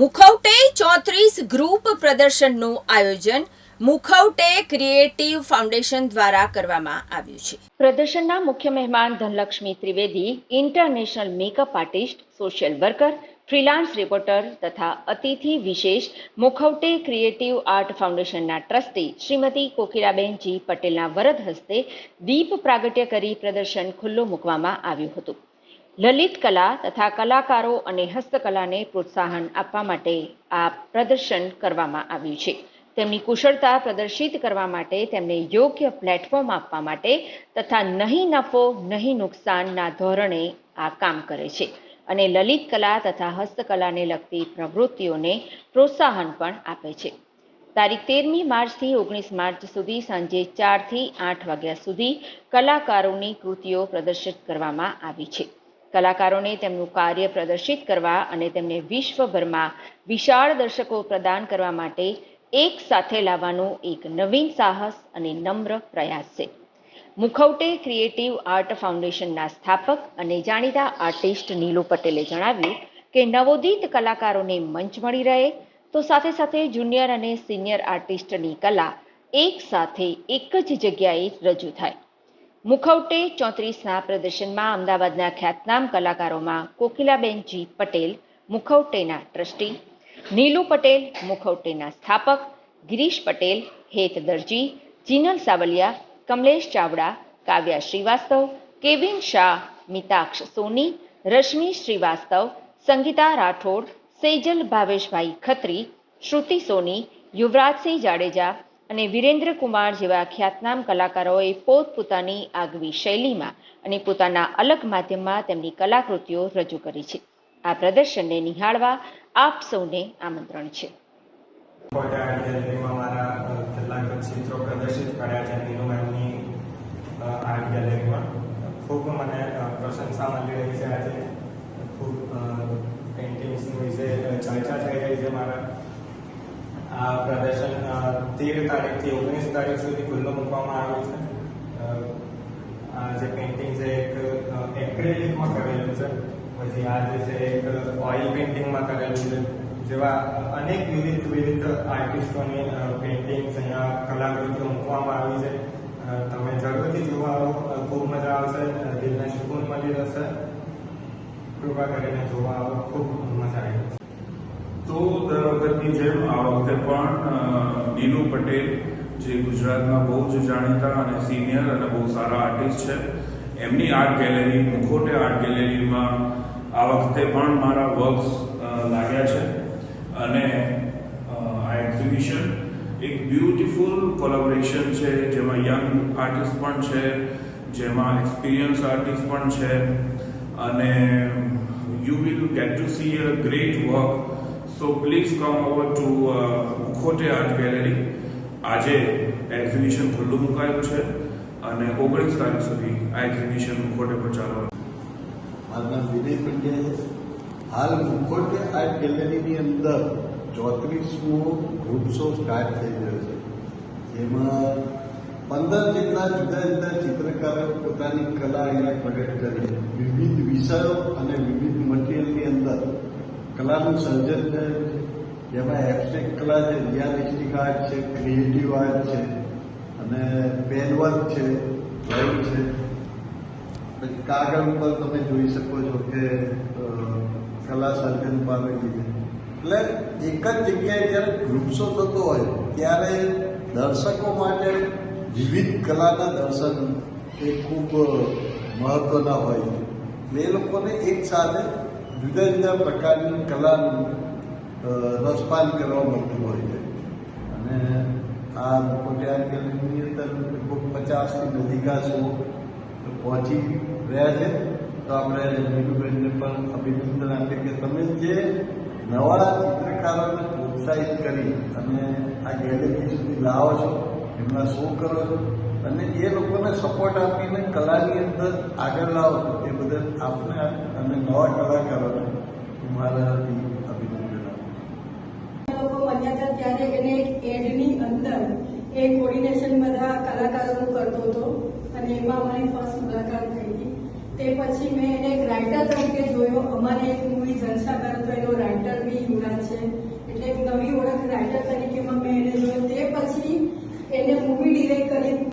મુખવટે ચોત્રીસ ગ્રુપ પ્રદર્શનનું આયોજન મુખવટે ક્રિએટિવ ફાઉન્ડેશન દ્વારા કરવામાં આવ્યું છે. પ્રદર્શનના મુખ્ય મહેમાન Dhanlakshmi Trivedi, international makeup artist, social worker, freelance reporter તથા અતિથિ વિશેષ મુખવટે ક્રિએટિવ આર્ટ ફાઉન્ડેશનના ટ્રસ્ટી શ્રીમતી કોકિરાબેન જી પટેલના વરદ હસ્તે દીપ પ્રાગટ્ય કરી પ્રદર્શન ખુલ્લું મૂકવામાં આવ્યું હતું. લલિત કલા તથા કલાકારો અને હસ્તકલાને પ્રોત્સાહન આપવા માટે આ પ્રદર્શન કરવામાં આવ્યું છે. તેમની કુશળતા પ્રદર્શિત કરવા માટે તેમને યોગ્ય પ્લેટફોર્મ આપવા માટે તથા નહીં નફો, નહીં નુકસાનના ધોરણે આ કામ કરે છે. અને લલિત કલા તથા હસ્તકલાને લગતી પ્રવૃત્તિઓને પ્રોત્સાહન પણ આપે છે. તારીખ તેરમી માર્ચથી ઓગણીસ માર્ચ સુધી સાંજે ચારથી આઠ વાગ્યા સુધી કલાકારોની કૃતિઓ પ્રદર્શિત કરવામાં આવી છે. કલાકારોને તેમનું કાર્ય પ્રદર્શિત કરવા અને તેમને વિશ્વભરમાં વિશાળ દર્શકો પ્રદાન કરવા માટે એક સાથે લાવવાનું એક નવીન સાહસ અને નમ્ર પ્રયાસ છે. મુખવટે ક્રિએટિવ આર્ટ ફાઉન્ડેશનના સ્થાપક અને જાણીતા આર્ટિસ્ટ નીલુ પટેલે જણાવ્યું કે નવોદિત કલાકારોને મંચ મળી રહે તો સાથે સાથે જુનિયર અને સિનિયર આર્ટિસ્ટની કલા એક સાથે એક જ જગ્યાએ રજૂ થાય. મુખવટે ચોત્રીસના પ્રદર્શનમાં અમદાવાદના ખ્યાતનામ કલાકારોમાં કોકિલાબેન જી પટેલ, મુખવટેના ટ્રસ્ટી, નીલુ પટેલ, મુખવટેના સ્થાપક, ગિરીશ પટેલ, હેત દરજી, જીનલ સાવલિયા, કમલેશ ચાવડા, કાવ્યા શ્રીવાસ્તવ, કેવિન શાહ, મિતાક્ષ સોની, રશ્મિ શ્રીવાસ્તવ, સંગીતા રાઠોડ, સેજલ ભાવેશભાઈ ખત્રી, શ્રુતિ સોની, યુવરાજસિંહ જાડેજા અને વિરેન્દ્ર કુમાર જેવા ખ્યાતનામ કલાકારોએ પોતપોતાની આગવી શૈલીમાં અને પોતાના અલગ માધ્યમમાં તેમની કલાકૃતિઓ રજૂ કરી છે. આ પ્રદર્શનને નિહાળવા આપ સૌને આમંત્રણ છે. ખૂબ મને પ્રશંસા મળી રહી છે આજે. ખૂબ પેઇન્ટિંગ્સની વિશે ચર્ચા થઈ રહી છે મારા આ પ્રદર્શન તેર તારીખથી ઓગણીસ તારીખ સુધી ખુલ્લું મૂકવામાં આવ્યું છે. આ જે પેઇન્ટિંગ છે એક એક્રેલિકમાં કરેલું છે, પછી આ જે છે એક ઓઇલ પેઇન્ટિંગમાં કરેલું છે, જેવા અનેક વિવિધ વિવિધ આર્ટિસ્ટોની પેઇન્ટિંગ્સ અહીંયા કલાકૃતિઓ મૂકવામાં આવી છે. તમે જરૂરથી જોવા આવો ખૂબ મજા આવશે દિલને સુકૂન મળી રહેશે. કૃપા કરીને જોવા આવો, ખૂબ મજા આવી જશે તો દર વખતની જેમ આ વખતે પણ નીલુ પટેલ, જે ગુજરાતમાં બહુ જ જાણીતા અને સિનિયર અને બહુ સારા આર્ટિસ્ટ છે, એમની આર્ટ ગેલેરી, મુખોટે આર્ટ ગેલેરીમાં આ વખતે પણ મારા વર્ક્સ લાગ્યા છે અને આ એક્ઝિબિશન એક બ્યુટિફુલ કોલેબોરેશન છે, જેમાં યંગ આર્ટિસ્ટ પણ છે, જેમાં એક્સપિરિયન્સ આર્ટિસ્ટ પણ છે, અને you will get to see a great work. So please come over to uh, art Gallery. આજે એક્ઝિબિશન ખુલ્લું મુકાયું છે અને ઓગણીસ તારીખ સુધી આ એક્ઝિબિશન મુખોટે પર ચાલવાનું મારું નામ વિનય પંડ્યા હાલ મુખોટે આર્ટ ગેલેરીની અંદર ચોત્રીસમો ગ્રુપ શો સ્ટાર્ટ થઈ ગયો છે. જેમાં પંદર જેટલા જુદા જુદા ચિત્રકારો પોતાની કલા અહીંયા પ્રગટ કરી. વિવિધ વિષયો અને વિવિધ મટીરિયલની અંદર કલાનું સર્જન થયું છે. જેમાં એબ્સ્ટ્રેક્ટ કલા છે રિયાલિસ્ટિક આર્ટ છે ક્રિએટિવ આર્ટ છે, અને પેનવર્ક છે ડ્રોઈંગ છે. પછી કાગળ ઉપર તમે જોઈ શકો છો કે કલા સર્જન પામેલી છે. એટલે એક જ જગ્યાએ જ્યારે વૃક્ષો થતો હોય, ત્યારે દર્શકો માટે વિવિધ કલાના દર્શન એ ખૂબ મહત્વના હોય છે. એ લોકોને એક સાથે જુદા જુદા પ્રકારની કલાનું રસપાન કરવા મળતું હોય છે. અને આ કોટિયાર ગેલેરીની અંદર લગભગ પચાસથી નજીકા શો પહોંચી રહ્યા છે. તો આપણે નીરુબેનને પણ અભિનંદન આપીએ કે તમે જે નવા ચિત્રકારોને પ્રોત્સાહિત કરી અને આ ગેલેરી સુધી લાવો છો, એમના શો કરો છો અને એ લોકોને સપોર્ટ આપીને કલાની અંદર આગળ લાવો. એ બદલ આપને અને નવા કલાકારોને મારા અભિનંદન ત્યારે એને એક એડની અંદર એ કોર્ડિનેશન બધા કલાકારોનું કરતો હતો અને એમાં અમારી ફર્સ્ટ મુલાકાત થઈ હતી. તે પછી મેં એને એક રાઇટર તરીકે જોયો. અમારે એક મૂવી જલસાગર તો એનો રાઇટર બી યુવરાજ છે. એટલે એક નવી ઓળખ રાઇટર તરીકે મેં એને જોયો. તે પછી એને મૂવી ડિરેક્ટ કરી